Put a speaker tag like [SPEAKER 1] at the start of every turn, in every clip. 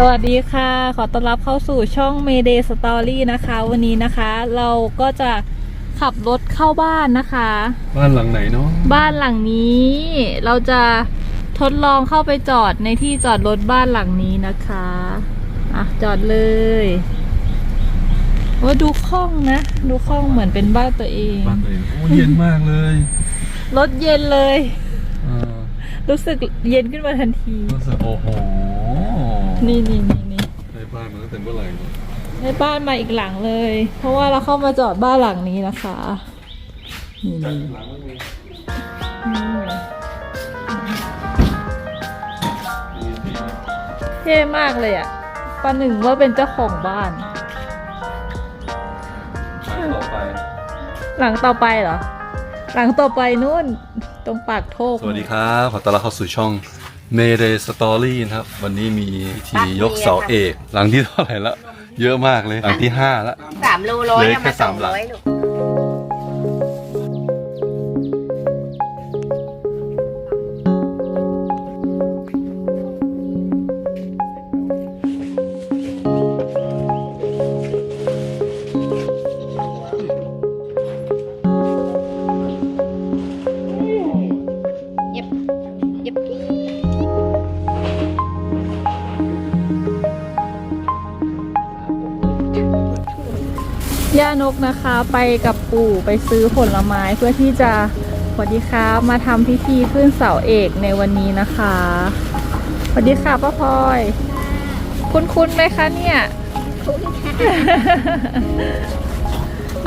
[SPEAKER 1] สวัสดีค่ะ ขอต้อนรับเข้าสู่ช่อง Mayday Story นะคะ วันนี้นะคะ เราก็จะขับรถเข้าบ้านนะคะ
[SPEAKER 2] บ้านหลังไหนเนาะ
[SPEAKER 1] บ้านหลังนี้ เราจะทดลองเข้าไปจอดในที่จอดรถบ้านหลังนี้นะคะอะจอดเลยว่าดูคล่องนะ ดูคล่องเหมือนเป็นบ้านตัวเอง
[SPEAKER 2] บ้านตัวเองโอ้เย็นมากเลย
[SPEAKER 1] รถเย็นเลย
[SPEAKER 2] อ่า
[SPEAKER 1] รู้สึกเย็นขึ้นมาทันที
[SPEAKER 2] รู้สึกโอ้โห
[SPEAKER 1] นี่นี่นี่นี่
[SPEAKER 2] ได้บ้านมาตั้งแต่เมื่อไหร่เนี่ย
[SPEAKER 1] ได้บ้านมาอีกหลังเลย เพราะว่าเราเข้ามาจอดบ้านหลังนี้นะคะนี่
[SPEAKER 2] จาก
[SPEAKER 1] นี่
[SPEAKER 2] หลังมันมี
[SPEAKER 1] อืม
[SPEAKER 2] มีที่
[SPEAKER 1] เท่มากเลยอะประหนึ่งว่าเป็นเจ้าของบ้าน
[SPEAKER 2] ทางต่อไป
[SPEAKER 1] หลังต่อไปเหรอ หลังต่อไปนู่น ตรงปากโทก
[SPEAKER 2] สวัสดีครับ ขอต้อนรับเข้าสู่ช่อง Mayday Story นะครับ วันนี้มีพิธียกเสาเอก หลังที่เท่าไหร่แล้วเยอะมากเลย หลังที่ห้าแล้ว
[SPEAKER 3] สามโลร้อย
[SPEAKER 2] เหลือ
[SPEAKER 3] เอา
[SPEAKER 2] แค่
[SPEAKER 3] มาส
[SPEAKER 2] สา
[SPEAKER 3] อ
[SPEAKER 2] ม
[SPEAKER 3] ง
[SPEAKER 2] หลัง
[SPEAKER 3] ร้อยลูก ย่า
[SPEAKER 1] นกนะคะไปกับปู่ไปซื้อผลไม้เพื่อที่จะสวัสดีครับมาทำพิธีขึ้นเสาเอกในวันนี้นะคะสวัสดีค่ะป้าพลอย คุ้นๆไหมคะเนี่ย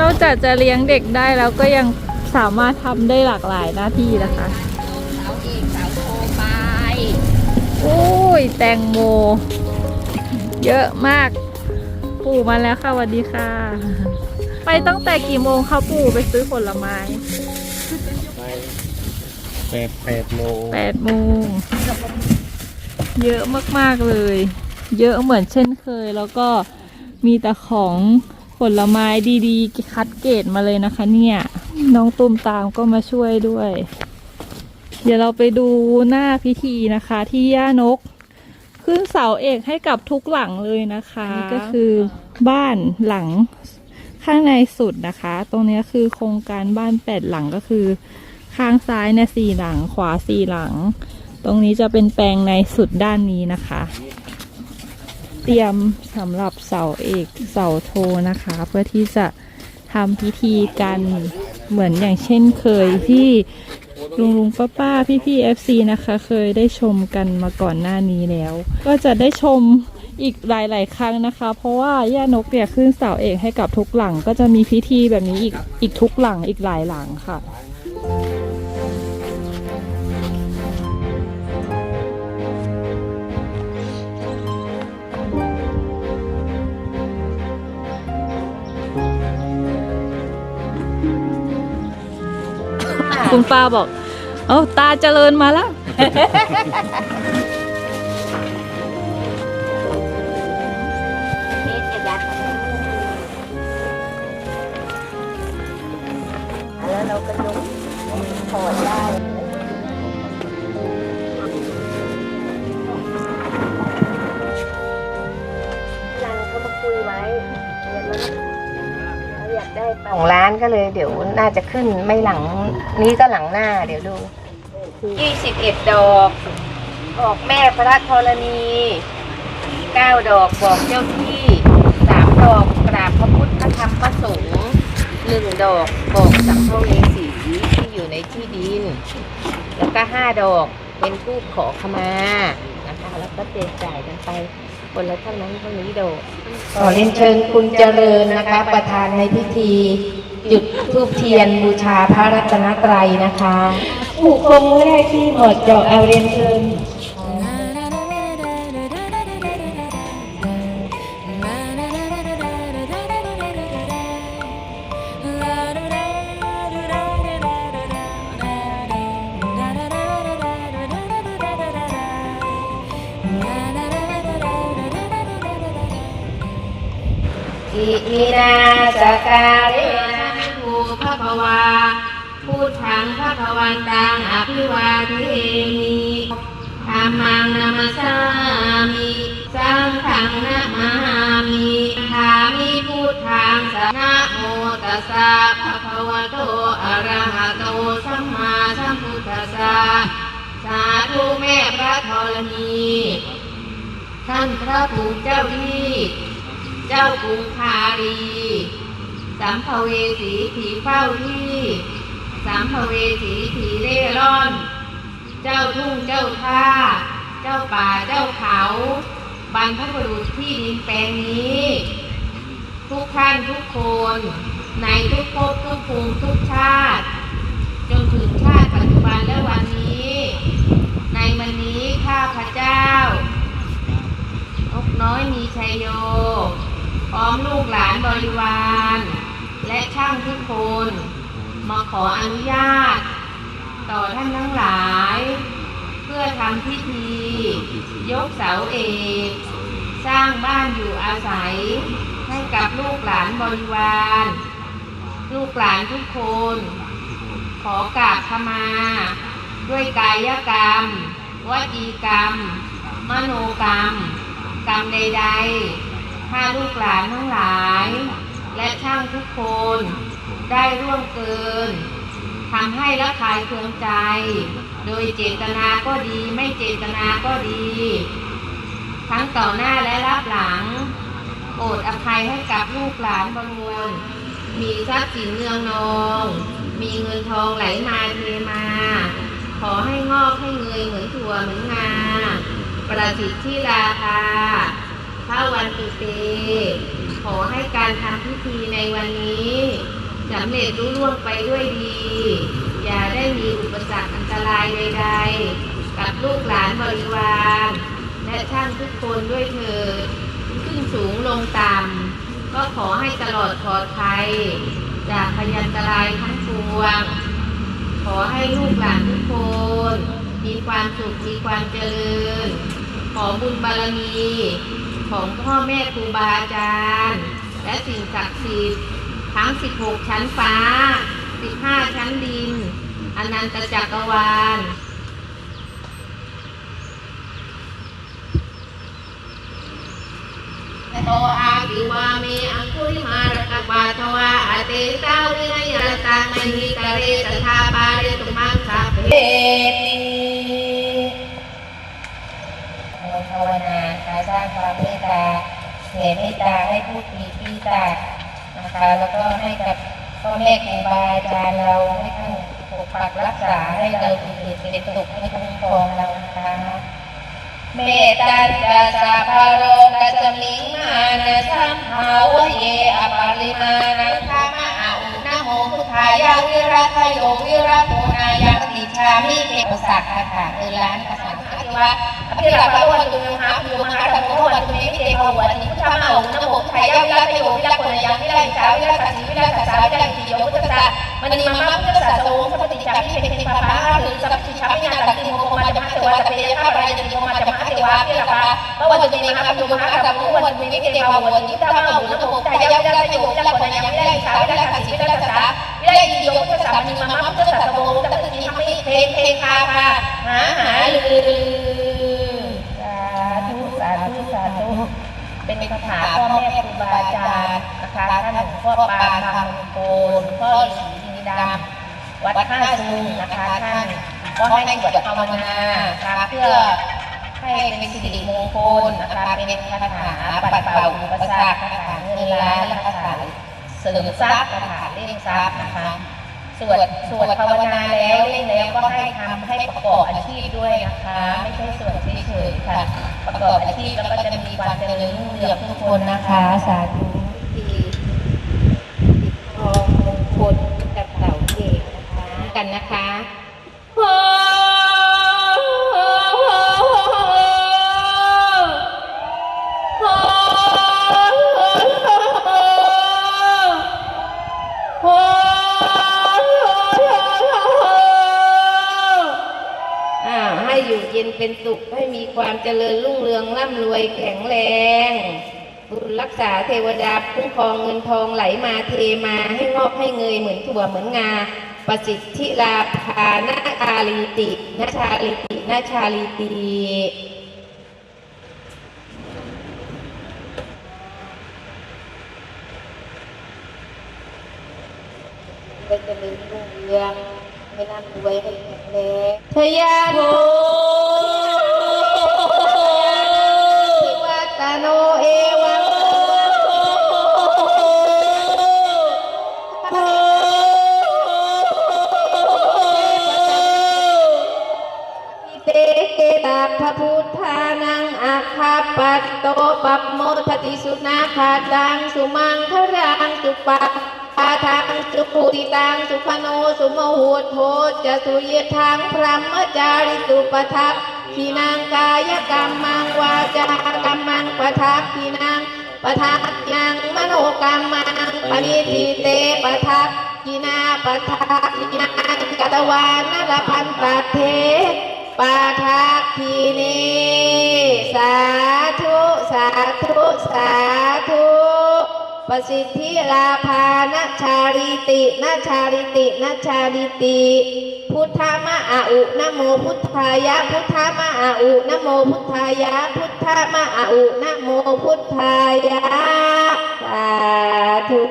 [SPEAKER 1] นอกจากจะเลี้ยงเด็กได้แล้วก็ยังสามารถทำได้หลากหลายหน้าที่นะคะ
[SPEAKER 3] เสาเอกเสาโทไป
[SPEAKER 1] โอ้ยแตงโม เยอะมาก ปู่มาแล้วค่ะสวัสดีค่ะ ไปตั้งแต่กี่โมงคะปู่ไปซื้อผลไม้
[SPEAKER 2] แปดแปดโล
[SPEAKER 1] แปดโมงเยอะมากๆเลย เยอะเหมือนเช่นเคย แล้วก็มีแต่ของผลไม้ดีๆ คัดเกรดมาเลยนะคะ เนี่ย น้องตุ้มตามก็มาช่วยด้วย เดี๋ยวเราไปดูหน้าพิธีนะคะ ที่ย่านก ขึ้นเสาเอกให้กับทุกหลังเลยนะคะนี่ก็คือบ้านหลังข้างในสุดนะคะ ตรงนี้คือโครงการบ้านแปดหลังก็คือ ข้างซ้ายเนี่ยสี่หลัง ขวาสี่หลัง ตรงนี้จะเป็นแปลงในสุดด้านนี้นะคะ เตรียมสำหรับเสาเอกเสาโทนะคะ เพื่อที่จะทำพิธีกันเหมือนอย่างเช่นเคยที่ ลุงลุงป้าป้าพี่พี่เอฟซีนะคะ เคยได้ชมกันมาก่อนหน้านี้แล้ว ก็จะได้ชมอีกหลาย ๆ ครั้งนะคะ เพราะว่าย่านกเนี่ยขึ้นเสาเอกให้กับทุกหลัง ก็จะมีพิธีแบบนี้อีกอีกทุกหลังอีกหลายหลังค่ะ คุณป้าบอก เอ้าตาเจริญมาแล้ว
[SPEAKER 3] ของร้านก็เลยเดี๋ยวน่าจะขึ้นไม่หลังนี้ก็หลังหน้าเดี๋ยวดูยี่สิบเอ็ดดอกบอกแม่พระธรณีเก้าดอกบอกเจ้าที่สามดอกกราบพระพุทธธรรมพระสงฆ์หนึ่งดอกบอกสัมภเวสีที่อยู่ในที่ดิน แล้วก็ห้าดอกเป็นผู้ขอขมานะคะแล้วก็เจกจ่ายกันไป คนละเท่านั้นเท่านี้ดอกขอเรียนเชิญคุณเจริญนะคะ ประธานในพิธี จุดธูปเทียนบูชาพระรัตนตรัยนะคะ ผู้คงไม่ได้ที่หมดจอกเอาเรียนเชิญ สการะนะภูพระภวาพูดถังพระภวันตังอภิวาเทมิธรรมังนามัสามิสัสังฆังนะมามิทามิพุทธังสนะโมตัสสะภะคะวะโตอะระหะโตสัมมาสัมพุทธัสสะสาธุแม่พระธรณีท่านพระภูมิเจ้าที่ เจ้ากรุงคารี สัมภเวสีผีเฝ้าที่สัมภเวสีผีเร่ร่อน เจ้าทุ่งเจ้าท่า เจ้าป่าเจ้าเขาบรรพบุรุษที่ดินแปลงนี้ ทุกท่านทุกคน ในทุกภพทุกภูมิทุกชาติ จนถึงชาติปัจจุบันและวันนี้ ในวันนี้ข้าพระเจ้านกน้อยมีชัยโยพร้อมลูกหลานบริวาร และช่างทุกคน มาขออนุญาต ต่อท่านทั้งหลาย เพื่อทำพิธี ยกเสาเอกสร้างบ้านอยู่อาศัย ให้กับลูกหลานบริวาร ลูกหลานทุกคน ขอกราบขมา ด้วยกายกรรมวจีกรรม มโนกรรม กรรมใดๆถ้าลูกหลานทั้งหลาย และช่างทุกคนได้ร่วมเกินทำให้ละคายเคืองใจ โดยเจตนาก็ดีไม่เจตนาก็ดี ทั้งต่อหน้าและรับหลังโปรดอภัยให้กับลูกหลานบริวารมีทรัพย์สินเนืองนอง มีเงินทองไหลมาเทมา ขอให้งอกให้เงยเหมือนถั่วเหมือนงาประสิทธิ์ที่ราคาถ้าวันตุเต ขอให้การทำพิธีในวันนี้สำเร็จรุ่ล่วงไปด้วยดี อย่าได้มีอุปสรรคอันตรายใดๆ กับลูกหลานบริวาร และช่างทุกคนด้วยเถิดขึ้นสูงลงต่ำก็ขอให้ตลอดปลอดภัย จากพยันตรายทั้งปวง ขอให้ลูกหลานทุกคน มีความสุขมีความเจริญ ขอบุญบารมี ของพ่อแม่ครูบาอาจารย์ และสิ่งศักดิ์สิทธิ์ทั้ง 16 ชั้นฟ้า 15 ชั้นดิน อนันตจักรวาลโตอาติวาเมอังคุริมารกปาทวาอเตสาว ความเมตตาเหตุเมตตาให้ผู้มีที่ตักนะคะ แล้วก็ให้กับพ่อแม่ครูบาอาจารย์เราให้ท่านปกปักรักษาให้เราอยู่ดีเป็นสุขให้คุ้มครองเรานะคะเมตัญจะสัพพโรกัสมิงมานะสัมภาวะเยอปาริมานังธรรมะอาอุนะโมพุทธายาวิรัตโยวิรัตโพนายังติชามิเกอสักขะถาเอล้านภาษา วะอภิรักษ์วันตุมหาภูมหาธรรมวันตุเมวิเตภวันติพุทธมาอุนโมทายาวิรัตโยวิรัตโพนยังวิรัตสาวิรัตสีวิรัตสาวิรัตติโยพุทธะมณีมามะพุทธะโสสัพพิชามิเปติภาภาหรือสัพพิชามินาตติโมมาจมหาเทวะตเปยข้าพระยติโยมาจมหาเทวะพิรักษ์พระวันตุเมมหาภูมหาธรรมวันตุเมวิเตภวันติพุทธมาอุนโมทายาวิรัตโยวิรัตโพนยังวิรัตสาวิรัตสีวิรัตสาวิรัตติโยพุทธะมณีมามะพุทธะโสสัพพิชามิเพเพคาภาหาหาลือสาธุสาธุสาธุ เป็นคาถาพ่อแม่ครูบาอาจารย์นะคะท่านหลวงพ่อปานทางโกนพ่อฤาษีดินดำวัดท่าซุงนะคะท่านก็ให้สวดภาวนาคะเพื่อให้เป็นสิริมงคลนะคะเป็นคาถาปัดเป่าอุปสรรคคาถาเงินล้านและคาถาเสริมทรัพย์คาถาเร่งทรัพย์นะคะสวดสวดภาวนาแล้วเร่งแล้วก็ให้ทำให้ประกอบอาชีพด้วยนะคะ ไม่ใช่สวดเฉยๆค่ะ ประกอบอาชีพแล้วก็จะมีความเจริญรุ่งเรืองทุกคนนะคะ สาธุที่ทองมงคลกับเต่าเอกนะคะกันนะคะอ่าให้อยู่เย็นเป็นสุขให้มีความเจริญ เทวดาคุ้มครองเงินทองไหลมาเทมาให้งอกให้เงยเหมือนถั่วเหมือนงาประสิทธิลาภานาคาลีตินาชาลีตินาชาลีติไปจะมีรุ่งเรืองไม่ร่ำรวยไม่แข็งแรงทยาโพธิวตาโน ปัตโตปัปโมทติสุนาคาตังสุมังครังสุปาอาทังสุปุติตังสุพโนสุโมหดโทจะสุเยทังพรหมจาริสุปทักขีนางกายกรรมังวาจากรรมังปทักขีนางปทักยังมโนกรรมังปณิทิเตปทักขีนาปทักขีนางกตวานนรพันตเท ปาทักทีนีสาธุ สาธุ สาธุประสิทธิลาภานชาริตินาชาริตินาชาริติ พุทธมะอาอุนโมพุทธายะ พุทธมะอาอุนโมพุทธายะ พุทธมะอาอุนโมพุทธายะ สาธุ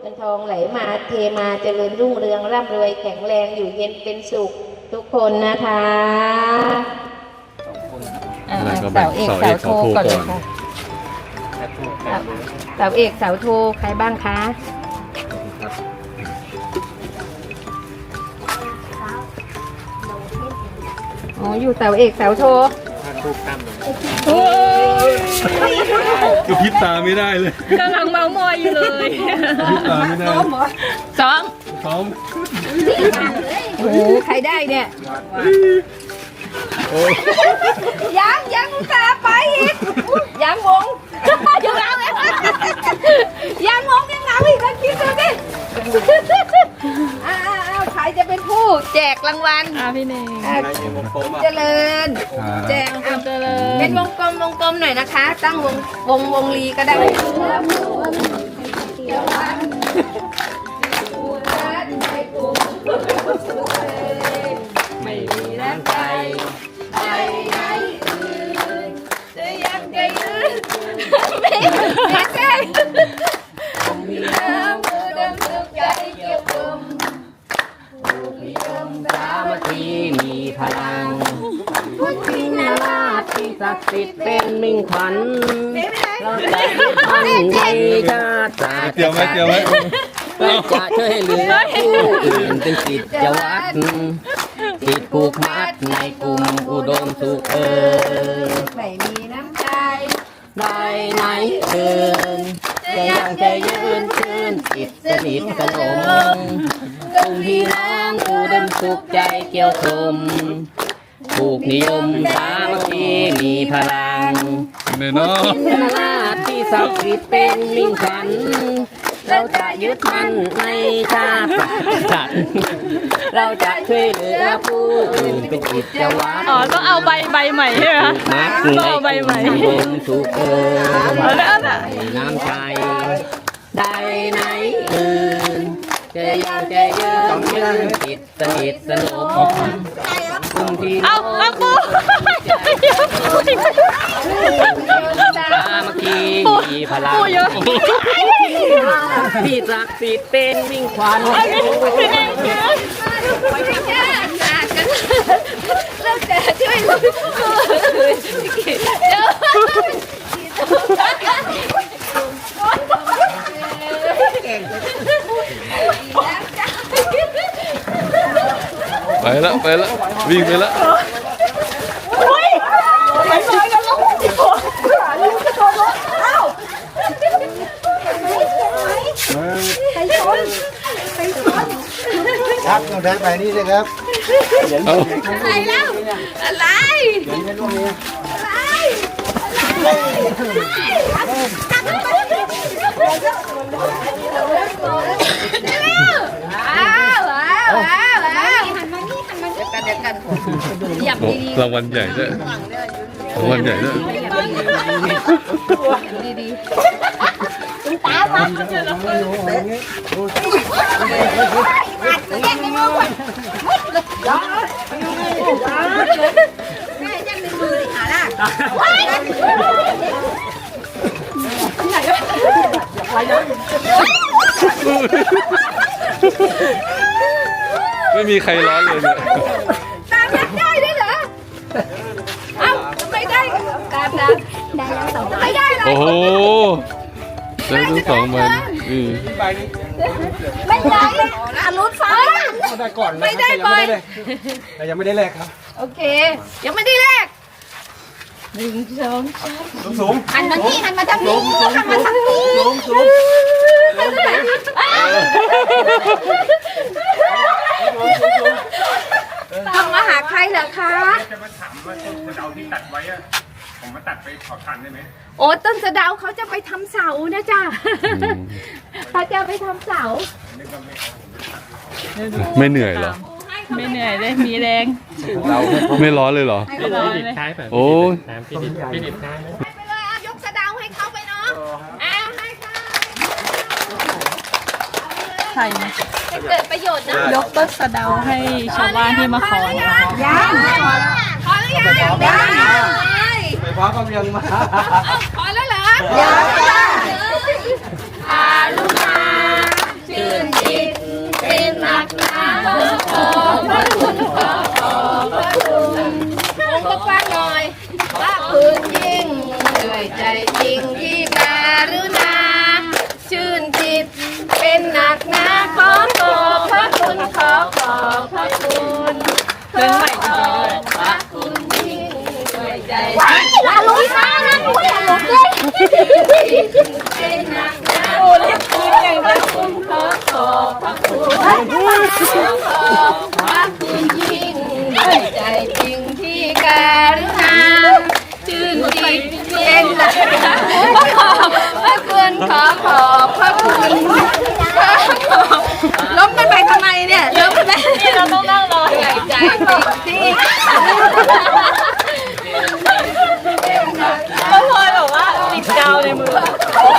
[SPEAKER 3] เงินทองไหลมาเทมาเจริญรุ่งเรืองร่ำรวยแข็งแรงอยู่เย็นเป็นสุข ทุกคนนะคะ
[SPEAKER 1] อ่า
[SPEAKER 2] แล้วก็แบ่
[SPEAKER 1] เสางเอก
[SPEAKER 2] เสาเอก
[SPEAKER 1] เสาโท
[SPEAKER 2] เสาโท
[SPEAKER 1] ก่อนเล
[SPEAKER 2] ก่
[SPEAKER 1] ย
[SPEAKER 2] อน
[SPEAKER 1] ค่ะ
[SPEAKER 3] เสาเอกเสาโทใครบ้างคะอ๋ออยู่เสาเอกเสาโท
[SPEAKER 2] ก็พริบตาไม่ได้เลย
[SPEAKER 1] กำลังเมามอยอยู่เลย
[SPEAKER 2] พริบตาไม่ได้
[SPEAKER 1] ซ้อม
[SPEAKER 2] ซ้อม
[SPEAKER 3] โอ้โหใครได้เนี่ย
[SPEAKER 2] โอ้ย
[SPEAKER 3] ยังยังอุตส่าห์ไปอีกยังงงยังเอาเลยยังงงยังเอาอีกแล้วคิดดูดิอ้า วอ้าวอ้าวใครจะเป็นผู้แจกรางวัล
[SPEAKER 1] อ่าพี่เนง
[SPEAKER 3] อะเจริญ แจก
[SPEAKER 1] อ่าเจริญ
[SPEAKER 3] เป็นวงกลมวงกลมหน่อยนะคะ ตั้งวงวงวงลีก็ได้ ขวั
[SPEAKER 4] ญเราจะยึดมั่นในชาติศาสตร์
[SPEAKER 2] เตรียมไว้เตรียมไว้
[SPEAKER 4] เราจะช่วยเหลือผู้อื่นเป็นกิจวัตรจิตผูกมัดในกลุ่มอุดมสุขเอ่ย
[SPEAKER 3] ไม่มีน้ำใจ
[SPEAKER 4] ได้ไหมเอ่ยจะยังจะยืนชื่นจิตสนิทสนมกลุ่มพี่น้องอุดมสุขใจเกี่ยวคม ผูกนิยมสามัคคีมีพลัง
[SPEAKER 2] เนยเนาะ
[SPEAKER 4] พุทธราชที่ศักดิ์สิทธิ์เป็นมิ่งขวัญเราจะยึดมั่นในชาติศาสตร์เราจะช่วยเหลือผู้อื่นเป็นกิจวัตร
[SPEAKER 1] อ๋อต้องเอาใบใบใหม่ใช่ไหมคะ
[SPEAKER 4] มัก
[SPEAKER 1] ต้องเอาใบใหม่
[SPEAKER 4] ในกลุ่มสุขเอ่ย
[SPEAKER 1] เอาแล้วนะ
[SPEAKER 4] น้ำใจได้ไหนอื่นจะยังจะยืนยืนจิตสนิทสนมคุณพี่
[SPEAKER 1] เอาเอาปู
[SPEAKER 4] สามัคคีมีพลัง
[SPEAKER 1] ปูเยอะ
[SPEAKER 4] ที่ศักปีดเป็นวิ่งควัญ
[SPEAKER 1] พี่เนงเยอะ
[SPEAKER 3] เราจะช่วยลูกเก่ง
[SPEAKER 2] ไปแล้วไปแล้ววิ่งไปแล้ว
[SPEAKER 5] ครับต้องเดินไปนี่เลยครับ
[SPEAKER 2] เอา
[SPEAKER 3] อะไรแล้วอะไรอ้าวอ้าวอ้าวอ้าวหันมานี่หันมานี่กันเดี๋ยวกันหยับ
[SPEAKER 2] โอ้
[SPEAKER 3] ดี
[SPEAKER 2] รางวัลใหญ่ด้วยรางวัลใหญ่ด้วย
[SPEAKER 3] ๆดี
[SPEAKER 2] ไม่มีใครร้อนเลยเนี่ย
[SPEAKER 3] อ้ค
[SPEAKER 2] โห
[SPEAKER 3] น
[SPEAKER 2] ได้ทั้งสองใบอืม
[SPEAKER 3] ไม่ได้อารุณฟ้า
[SPEAKER 5] ได้ก่อนนะ
[SPEAKER 3] ไม่ได้บ่อย
[SPEAKER 5] แต่ยังไม่ได้แลกครับ
[SPEAKER 3] โอเค ยังไม่ได้แลกหนึ่งสอง
[SPEAKER 5] สูง
[SPEAKER 3] หันมาที่หันมาทางนี้หันมาทางนี้
[SPEAKER 5] สูงสูง
[SPEAKER 3] ต้องมาหาใครเหรอคะ
[SPEAKER 6] จะมาถามว่าต้นสะเดาที่ตัดไว้อะผมมาตัดไปขอทันได้ไหม
[SPEAKER 3] โอ้ต้นสะเดาเขาจะไปทำเสานะจ๊ะเขาจะไปทำเสา
[SPEAKER 2] ไม่เหนื่อยเหรอ
[SPEAKER 1] ไม่เหนื่อยเลยมีแรง
[SPEAKER 2] ไม่ร้อนเลยเหรอ
[SPEAKER 1] ไม่ร้อนเลย
[SPEAKER 2] โอ้ย
[SPEAKER 3] ไปเลยเอายกสะเดาให้เขาไปเนาะอ่าให้ค่ะ
[SPEAKER 1] ใช่ไหม
[SPEAKER 3] ให้เกิดประโยชน์นะ
[SPEAKER 1] ยกต้นสะเดาให้ชาวบ้านที่มาขอนะคะ
[SPEAKER 3] ยังขอหรือยัง ยัง
[SPEAKER 5] ไฟฟ้าก็ยังมา
[SPEAKER 3] ขอแล้วเหรอยังอาลุมาชื่นจิตเป็นนักหนาขอพระคุณขอขอพระคุณผมก็ฟังหน่อยว่าคืนยิ่งด้วยใจจริงที่การุณาชื่นจิตเป็นหนักหนาขอขอพระคุณขอขอพระคุณ
[SPEAKER 1] เรื่องใหม่
[SPEAKER 3] ขอขอบพระคุณขอขอบพระคุณยิ่งใจจริงที่การุณาชื่นจิตเป็นหนักหนาขอขอบพระคุณขอขอบพระคุณขอขอบล้มกันไปทำไมเนี่ยล้มกันไป
[SPEAKER 1] นี่เราต้องนั่งรอ
[SPEAKER 3] ใจใจจริงที่
[SPEAKER 1] ก็พลอยแบบว่าติดกาวในมือ
[SPEAKER 3] ขอ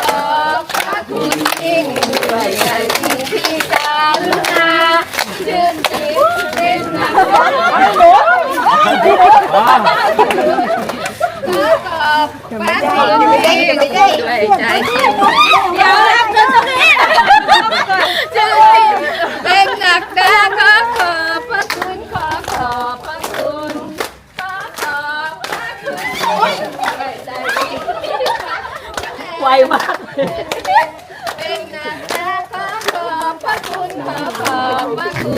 [SPEAKER 3] ขอบพระคุณยิ่งด้วยใจจริงที่การุณาชื่นจิตเป็นหนักขอขอบพระคุณยิ่งด้วยใจจริงเดี๋ยวนะเดี๋ยวตรงนี้ชื่นจิตเป็นหนักหนาขอขอบพระคุณขอขอบพระคุณขอขอบพระคุณด้วยใจจริง
[SPEAKER 1] ไว มาก
[SPEAKER 3] เป็นนาคาขอขอบพระคุณขอขอบพระคุ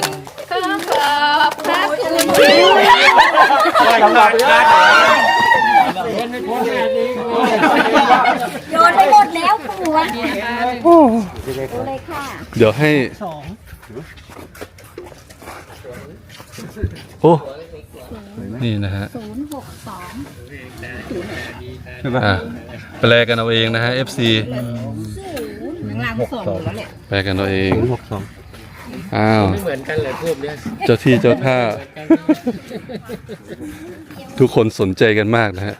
[SPEAKER 3] ณขอขอบพระคุณ
[SPEAKER 5] สำหรับญาติ
[SPEAKER 7] โยนไปหมดแล้วปู่ะ
[SPEAKER 2] เดี๋ยวให้โอ้นี่นะฮะ
[SPEAKER 7] ศูนย์หกสอง
[SPEAKER 2] อะ แปลกันเอาเองนะฮะ FC แปลกันเอาเองหกสองอ้าว
[SPEAKER 4] ไม่เหมือนกันเลยทูบเนี่ย
[SPEAKER 2] เจ้าที่เจ้าท่า ทุกคนสนใจกันมากนะฮะ